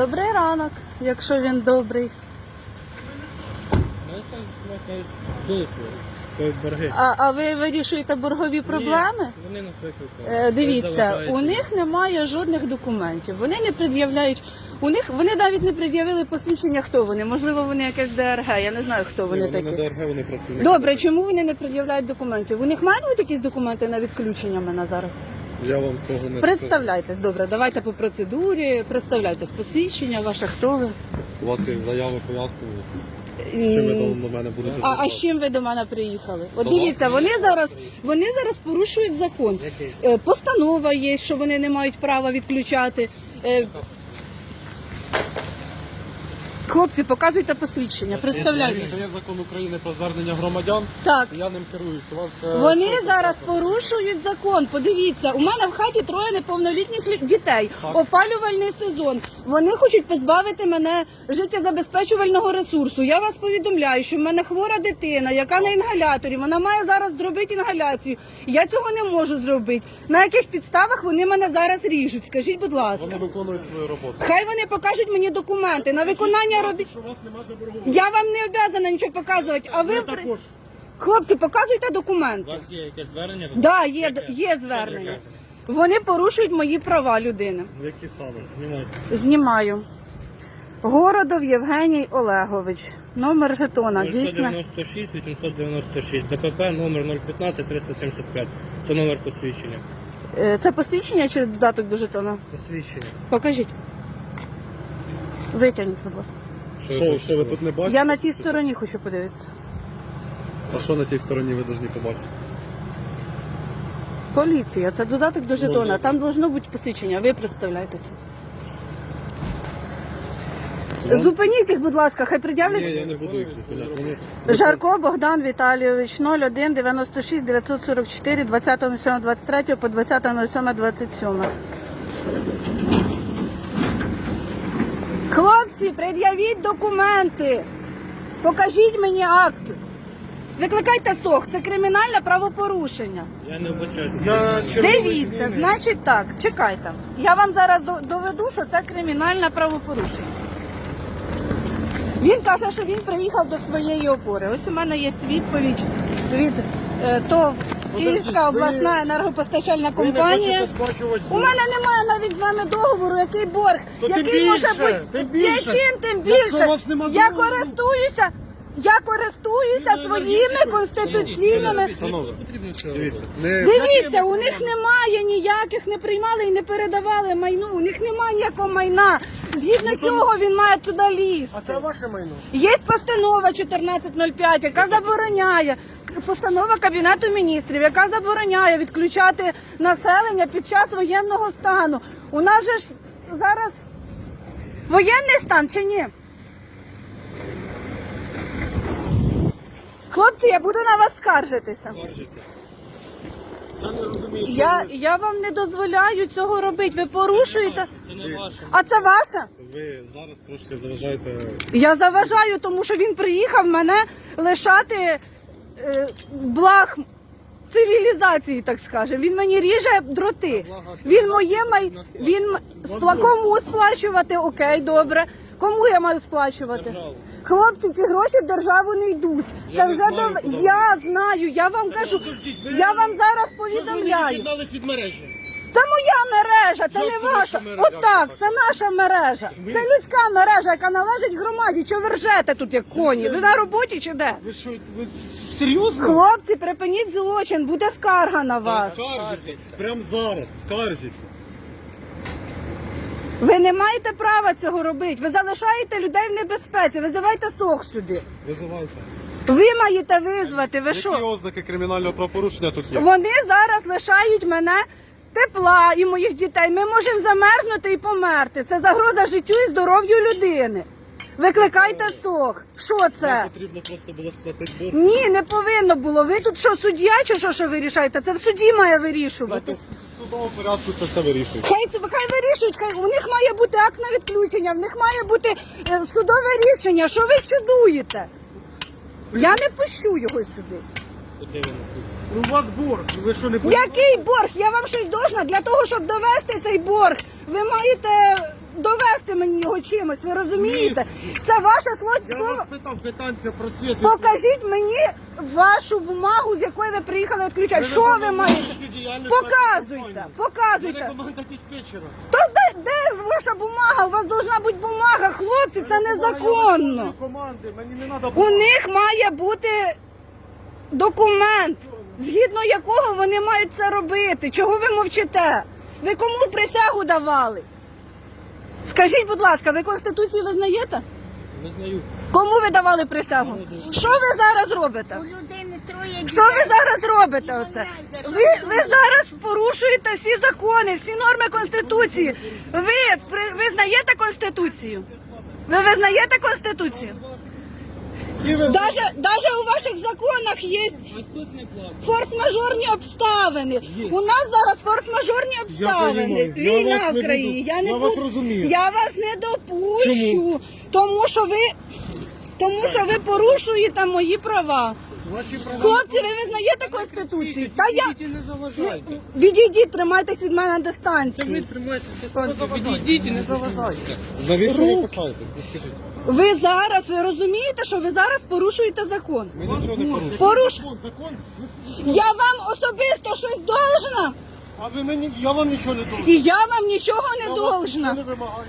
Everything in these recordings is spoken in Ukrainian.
Добрий ранок, якщо він добрий. Ну, борги. А, а ви вирішуєте боргові проблеми? Ні, Вони нас викликали. Е, Дивіться, у них немає жодних документів. Вони не пред'являють. У них вони навіть не пред'явили посвідчення, хто вони. Можливо, вони якесь ДРГ. Я не знаю, хто вони Вони на такі. ДРГ, вони працюють. Добре, чому вони не пред'являють документів? У них мають бути якісь документи на відключення мене зараз? Я вам цього не. Представляйтесь, добре, давайте по процедурі. Представляйтесь посвідчення, ваше хто ви. У вас є заяви пояснення. З чим ви до- до мене будете А, а з звертатися? чим ви до мене приїхали? От дивіться, вони зараз вони зараз порушують закон. Е, Постанова є, що вони не мають права відключати. Е, Хлопці, показуйте посвідчення, представляйте. Це є закон України про звернення громадян. Так. і Я ним керуюсь. У вас е, Вони що зараз таке? порушують закон. Подивіться, у мене в хаті троє неповнолітніх лю- дітей. Так. Опалювальний сезон. Вони хочуть позбавити мене життєзабезпечувального ресурсу. Я вас повідомляю, що в мене хвора дитина, яка на інгаляторі. Вона має зараз зробити інгаляцію. Я цього не можу зробити. На яких підставах вони мене зараз ріжуть? Скажіть, будь ласка. Вони виконують свою роботу. Хай вони покажуть мені документи на виконання робіт. Що вас немає заборгованості. Я вам не обязана нічого показувати. А ви при- хлопці, показуйте У вас є якесь звернення? Да, є, є звернення. Вони порушують мої права людини. Які саме? Знімайте. Знімаю. Городов Євгеній Олегович. Номер жетона. Дійсно. 096 896 ДПП номер 015 375. Це номер посвідчення. Е, Це посвідчення чи додаток до жетона? Посвідчення. Покажіть. Витягніть, будь ласка. Що, що ви тут не бачите? Я на тій стороні хочу подивитися. А що на тій стороні ви повинні побачити? Поліція, це додаток до жетона. Там должно бути посвідчення. Ви представляєтеся. Зупиніть їх, будь ласка, хай пред'являть. Ні, я не буду їх зупиняти. Вони... Жарко Богдан Віталійович 01 96 944 20.07.23 по 20.07.27. Хлопці, пред'явіть документи. Покажіть мені акт. Викликайте СОХ, це кримінальне правопорушення. Я не вбачаю. Дивіться, значить так, чекайте. Я вам зараз доведу, що це кримінальне правопорушення. Він каже, що він приїхав до своєї опори. Ось у мене є відповідь від е, ТОВ Київська обласна енергопостачальна компанія. У мене немає навіть з вами договору, який борг, То тим який може бути тим більше. яким тим Якщо більше. у вас нема Я договору. користуюся, я користуюся своїми конституційними. Дивіться. Не... Дивіться, у них немає ніяких, не приймали і не передавали майно. У них немає ніякого майна. Згідно чого він має туди лізти. Це ваше майно. Є постанова 1405, яка забороняє. Постанова Кабінету міністрів, яка забороняє відключати населення під час воєнного стану. У нас же ж зараз воєнний стан чи ні? Хлопці, я буду на вас скаржитися. Скаржиться. Я, я вам не дозволяю цього робити. Ви порушуєте. Це не ваше. А це ваше? Ви зараз трошки заважаєте. Я заважаю, тому що він приїхав мене лишати е, благ цивілізації, так скажемо. Він мені ріже дроти. Він моє май. Він м- спла... кому сплачувати? Окей, добре. Кому я маю сплачувати? Державу. Хлопці, ці гроші в державу не йдуть. Це не вже знаю, до куди я знаю. Я вам кажу. Я вам зараз повідомляю. віддались від мережі. Це моя мережа, це не ваша. Отак, Як це наша мережа. Це людська мережа, яка належить громаді. Чого ви ржете тут, як коні? Ви на роботі чи де? Ви що, ви серйозно? Хлопці, припиніть злочин, буде скарга на вас. Скаржиться. Прямо зараз. Скаржиться. Ви не маєте права цього робити. Ви залишаєте людей в небезпеці. Визивайте сох сюди. Визивайте. Ви маєте визвати. Ви Які що? ознаки кримінального правопорушення тут є? Вони зараз лишають мене тепла і моїх дітей. Ми можемо замерзнути і померти. Це загроза життю і здоров'ю людини. Викликайте сох. Що Вам це? потрібно просто було сплатити борг. Ні, не повинно було. Ви тут що, суддя чи що, що вирішаєте? Це в суді має вирішувати. Судовому порядку це все вирішує. Хай, хай вирішують, хай у них має бути акт на відключення, в них має бути е, судове рішення. Що ви чудуєте? Я не пущу його сюди. У вас борг, ви що не Який борг? Я вам щось должна для того, щоб довести цей борг. Ви маєте довести мені його чимось, ви розумієте? Це ваше слово. Я вас питав питання про світ. Покажіть мені вашу бумагу, з якої ви приїхали відключати. Що ви маєте? Показуйте, показуйте. команда диспетчера. То де, де ваша бумага? У вас должна бути бумага, хлопці, це незаконно. Команди, мені не треба У них має бути документ, згідно якого вони мають це робити. Чого ви мовчите? Ви кому присягу давали? Скажіть, будь ласка, ви Конституцію визнаєте? Визнаю. Кому ви давали присягу? Що ви зараз робите? У людини троє Що ви зараз робите? Оце? Ви, ви зараз порушуєте всі закони, всі норми Конституції. Ви при- визнаєте Конституцію? Ви визнаєте Конституцію? Даже, даже у ваших законах є форс-мажорні обставини. У нас зараз форс-мажорні обставини. Я Війна вас в не буду- Я, не я вас буду- розумію. Я вас не допущу, Чому? тому що ви. Тому що ви порушуєте мої права. Хлопці, ви визнаєте Конституцію? Та я відійдіть, тримайтесь від мене на Це ви дистанції. тримайтеся відійдіть і не заважайте. Навіщо ви Рук. питаєтесь? Не скажіть. Ви зараз ви розумієте, що ви зараз порушуєте закон. Ми нічого не порушуємо. Поруш... Я вам особисто щось должна, А ви мені, я вам нічого не должен. і я вам нічого не Я вас должна. нічого не вимагаю.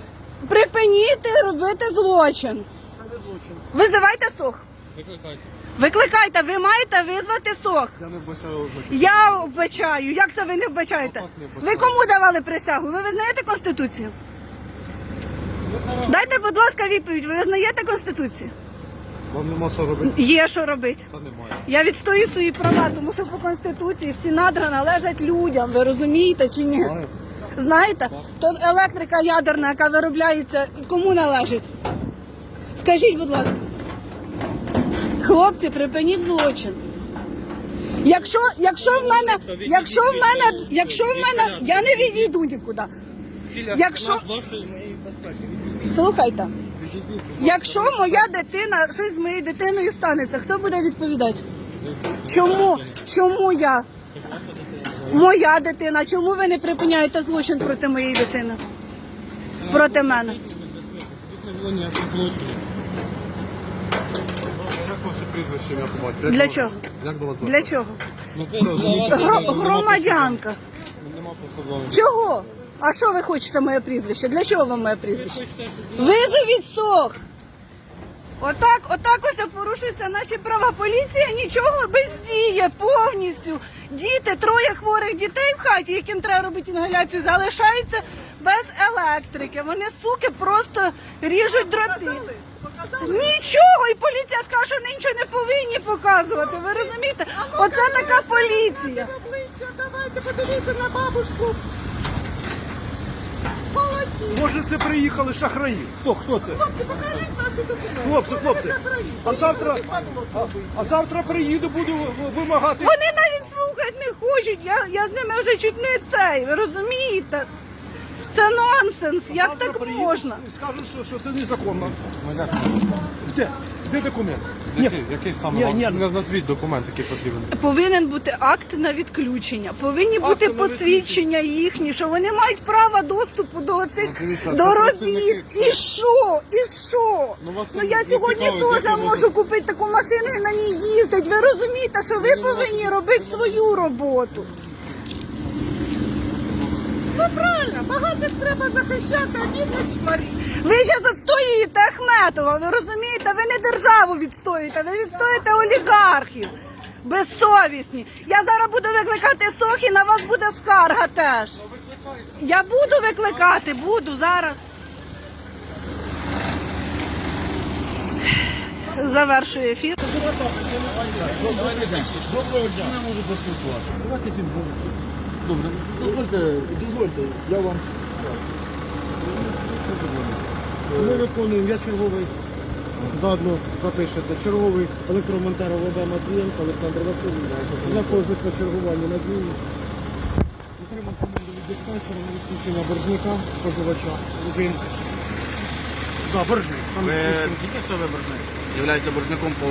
Припиніть робити злочин. Це не злочин. Визивайте сох. Викликайте. Викликайте, ви маєте визвати сох. Я не вбачаю ознаки. Я вбачаю. Як це ви не вбачаєте? Отак не Ви кому давали присягу? Ви визнаєте Конституцію? Дайте, будь ласка, відповідь. Ви визнаєте Конституцію? Вам нема що робити? Є що робити. Та немає. Я відстою свої права, тому що по Конституції всі надра належать людям. Ви розумієте чи ні? Знаю. Знаєте, то електрика ядерна, яка виробляється, кому належить? Скажіть, будь ласка. Хлопці, припиніть злочин. Якщо, якщо в мене, якщо в мене, якщо в мене, я не відійду нікуди. Якщо-. Слухайте, якщо моя дитина, щось з моєю дитиною станеться, хто буде відповідати? Чому? Чому я? Моя дитина. Чому ви не припиняєте злочин проти моєї дитини? Проти мене. Тут не було ніяких злочинів. Ваше прізвище ім'я по батькові? Для чого? Як до вас звати? Для чого? Ну, це Все, ну, Гро- громадянка. Нема просто. Чого? А що ви хочете моє прізвище? Для чого вам моє прізвище? Визовіть сох. Отак, отак ось порушуються наші права. Поліція нічого бездіє повністю. Діти, троє хворих дітей в хаті, яким треба робити інгаляцію, залишаються без електрики. Вони суки просто ріжуть дроти. Нічого, і поліція скаже, що вони нічого не повинні показувати. Ви розумієте? Оце така поліція. давайте подивіться на бабушку. Молодці. Може це приїхали шахраї? Хто? Хто це? Хлопці, покажіть ваші документи. Хлопці, хлопці. А завтра, а, а завтра приїду, буду вимагати. Вони навіть слухати не хочуть. Я, я з ними вже чуть не цей. Ви розумієте? Це нонсенс. Як Завтра так можна? Скажуть, що, що це незаконно. Ну, як? Де? Де документ? Який, який саме Ні, вам? ні. Не назвіть документ, який потрібен. Повинен бути акт на відключення. Повинні бути на посвідчення їхні, що вони мають право доступу до цих Ну, дивіться, до робіт. працівники- І що? І що? Ну, вас Ну це я не сьогодні цікавить, теж можу купити таку машину і на ній їздить. Ви розумієте, що ви повинні робити свою роботу. Правильно, багатих треба захищати, а бідних чмарів. Ви зараз відстоюєте Ахметова, ви розумієте? Ви не державу відстоюєте, ви відстоюєте олігархів. Безсовісні. Я зараз буду викликати сох і на вас буде скарга теж. Я буду викликати, буду зараз. Завершую ефір. Доброго дня. Я можу поспілкуватися. Давайте зі мною. Добре, дозвольте, дозвольте, я вам. Ми виконуємо, я черговий, заодно запишете, черговий електромонтер Володимир Матвієнко, Олександр Васильович. Знаходжусь на чергуванні на зміні. Отримав команду від диспетчера на відключення боржника, споживача. Він. Да, боржник. Там Ви що ви боржник? Являється боржником по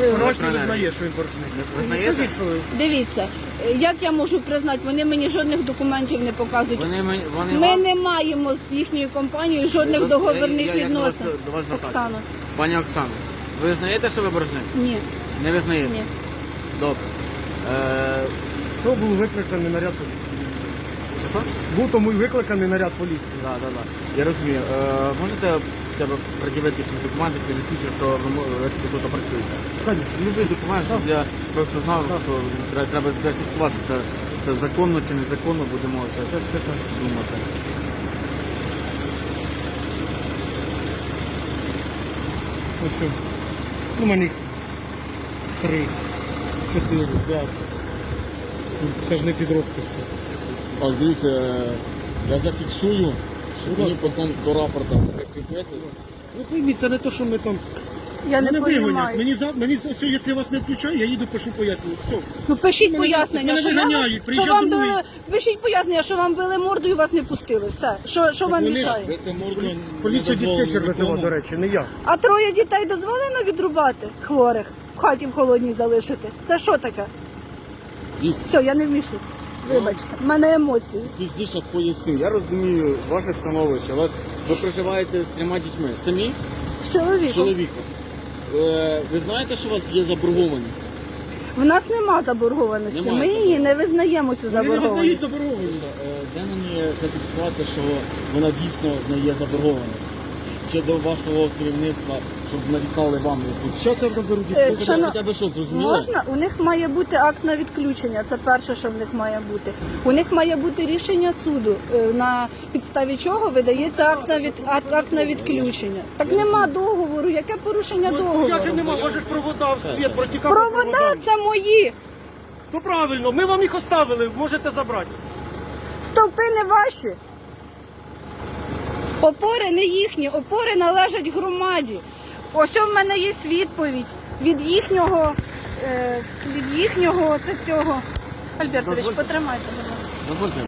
Гроші не що він. Визнаєте? Скажіть, що ви. Дивіться, як я можу признати, вони мені жодних документів не показують. Вони, мені- вони Ми вам- не маємо з їхньою компанією жодних договірних я- я до вас- відносин. до вас звертаюся. Оксана, Пані Оксано, ви визнаєте, що ви боржник? ні, Не визнаєте? ні. Добре. Е, Що був викликаний наряд поліції? Що, що? Був тому й викликаний наряд поліції. Да, да, да. Я розумію. Е, можете б пред'явити якісь документи, які засвідчують, що ви, мо- ви тут працюєте? Конечно. Любий документ, щоб я просто знав, що тре- треба зафіксувати, це, це законно чи незаконно, будемо щось думати. Ось. що. Ну, У мене три, чотири, п'ять. Це ж не підробки все. А дивіться, я зафіксую, щоб мені потім до рапорта прикріпити. Ви пойміть, це не те, що ми там. Я не Мене вигонять. розумію. Мені за мені за все, якщо я вас не включаю, я їду пишу пояснення. Все. Ну пишіть Мене- пояснення, мене що, виганяють, вам, що приїжджав вам домой. били, пишіть пояснення, що вам били морду і вас не пустили. Все. Що, що вам вони ж- мішає? Бити морду не дозволено диспетчер визивав, нікому. до речі, не я. А троє дітей дозволено відрубати хворих в хаті в холодній залишити. Це що таке? І Все, я не вмішусь. Вибачте, в мене емоції. пізніше поясню. Я розумію ваше становище. Вас ви проживаєте з трьома дітьми. Самі З з чоловіком. чоловіком. Е, ви знаєте, що у вас є заборгованість? В нас нема заборгованості. Немає Ми її не визнаємо цю заборгованість. заборгованість. Е, Де мені зафіксувати, що вона дійсно не є заборгованість? Чи до вашого керівництва, щоб надіслали вам якусь? Зараз я розберу Е, дійсно. шано- Хоча б що, зрозуміло? Можна? У них має бути акт на відключення. Це перше, що в них має бути. У них має бути рішення суду, е, на підставі чого видається акт на від акт, акт на відключення. Так нема договору. Яке порушення Я договору? ж нема, може ж провода в світ протікав. Провода це мої. То правильно, ми вам їх оставили, можете забрати. Стовпи не ваші. Опори не їхні, опори належать громаді. Ось у мене є відповідь від їхнього, е, від їхнього це цього. Альбертович, потримайте. Дозвольте.